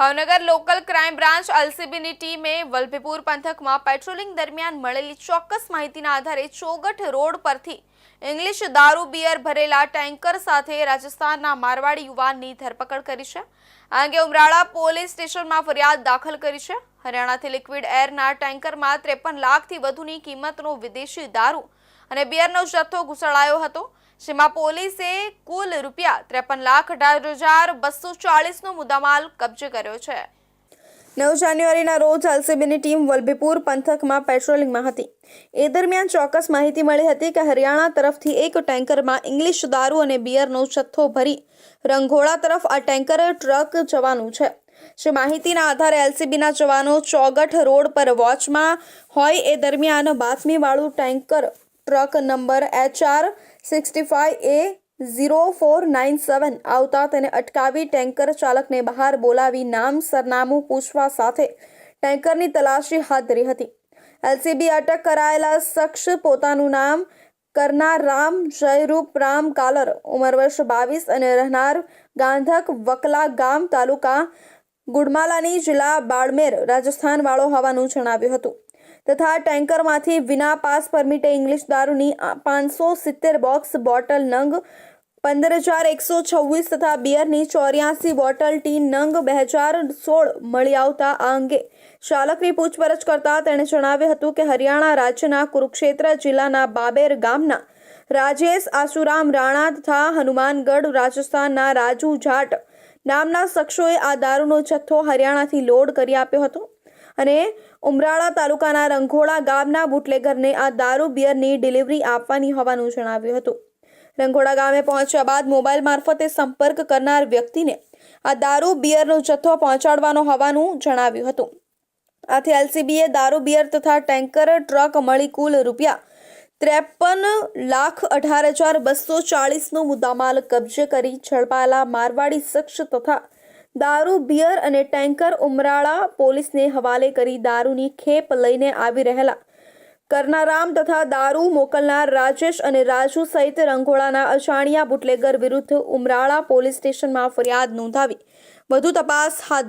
Bhavnagar local crime branch એલસીબીની ટીમે વલભીપુર પંથકમાં પેટ્રોલિંગ દરમિયાન મળેલી ચોક્કસ માહિતીના આધારે ચોગઠ રોડ પરથી ઇંગ્લિશ દારૂ, બિયર ભરેલા ટેન્કર સાથે રાજસ્થાનના મારવાડી યુવાનની ધરપકડ કરી છે. આ અંગે ઉમરાળા પોલીસ સ્ટેશનમાં ફરિયાદ દાખલ કરી છે. હરિયાણાથી લિક્વિડ એરના ટેન્કરમાં ત્રેપન લાખથી વધુની કિંમતનો વિદેશી દારૂ અને બિયરનો જથ્થો ઘુસડાયો હતો. જેમાં પોલીસે કુલ રૂપિયા ત્રેપન લાખ અઢાર હજાર બસો ચાળીસનો મુદ્દામાલ કબજે કર્યો છે. નવ જાન્યુઆરીના રોજ એલસીબીની ટીમ વલભીપુર પંથકમાં પેટ્રોલિંગમાં હતી. એ દરમિયાન ચોક્કસ માહિતી મળી હતી કે હરિયાણા તરફથી એક ટેન્કરમાં ઇંગ્લિશ દારૂ અને બિયરનો જથ્થો ભરી રંઘોળા તરફ આ ટેન્કર ટ્રક જવાનું છે. જે માહિતીના આધારે એલસીબીના જવાનો ચોગઠ રોડ પર વોચમાં હોય એ દરમિયાન બાતમીવાળું tanker truck number HR sixty five A zero four nine seven આવતા તેને અટકાવી ટેન્કર ચાલકને બહાર બોલાવી નામ સરનામું પૂછવા સાથે ટેન્કરની તલાશી હાથ ધરી હતી. એલસીબી અટક કરાયેલા શખ્સ પોતાનું નામ કરનાર રામ જયરૂપ રામ કાલર, ઉંમર વર્ષ બાવીસ અને રહેનાર ગાંધક વકલા ગામ તાલુકા ગુડમાલાની જિલ્લા બાડમેર રાજસ્થાન વાળો હોવાનું જણાવ્યું હતું. તથા ટેન્કરમાંથી વિના પાસ પરમિટે ઇંગ્લિશ દારૂની પાંચસો સિત્તેર બોક્સ બોટલ નંગ પંદર હજાર એકસો છવ્વીસ તથા બિયરની ચોર્યાસી બોટલ ટી નંગ, બે હજાર સોળ મળી આવતા આ અંગે ચાલકની પૂછપરછ કરતા તેણે જણાવ્યું હતું કે હરિયાણા રાજ્યના કુરુક્ષેત્ર જિલ્લાના બાબેર ગામના રાજેશ આશુરામ રાણા તથા હનુમાનગઢ રાજસ્થાનના રાજુ જાટ નામના શખ્સોએ આ દારૂનો જથ્થો હરિયાણાથી લોડ કરી આપ્યો હતો. અને ઉમરાળા તાલુકાના રંઘોળા ગામના બુટલેગરને આ દારૂ બિયરની ડિલિવરી આપવાની હોવાનું જણાવ્યું હતું. રંઘોડા ગામે પહોંચ્યા બાદ મોબાઈલ મારફતે સંપર્ક કરનાર વ્યક્તિને આ દારૂ બિયરનો જથ્થો પહોંચાડવાનો હોવાનું જણાવ્યું હતું. આથી એલસીબીએ દારૂ બિયર તથા ટેન્કર ટ્રક મળી કુલ રૂપિયા ત્રેપન લાખ અઢાર હજાર બસો ચાળીસનો મુદ્દામાલ કબજે કરી ઝડપાયેલા મારવાડી શખ્સ તથા દારૂ, બિયર અને ટેન્કર ઉમરાળા પોલીસને હવાલે કરી દારૂની ખેપ લઈને આવી રહેલા. કરનારામ તથા દારૂ મોકલનાર રાજેશ અને રાજુ સહિત રંઘોળાના અજાણ્યા બુટલેગર વિરુદ્ધ ઉમરાળા પોલીસ સ્ટેશનમાં ફરિયાદ નોંધાવી. વધુ તપાસ હાથ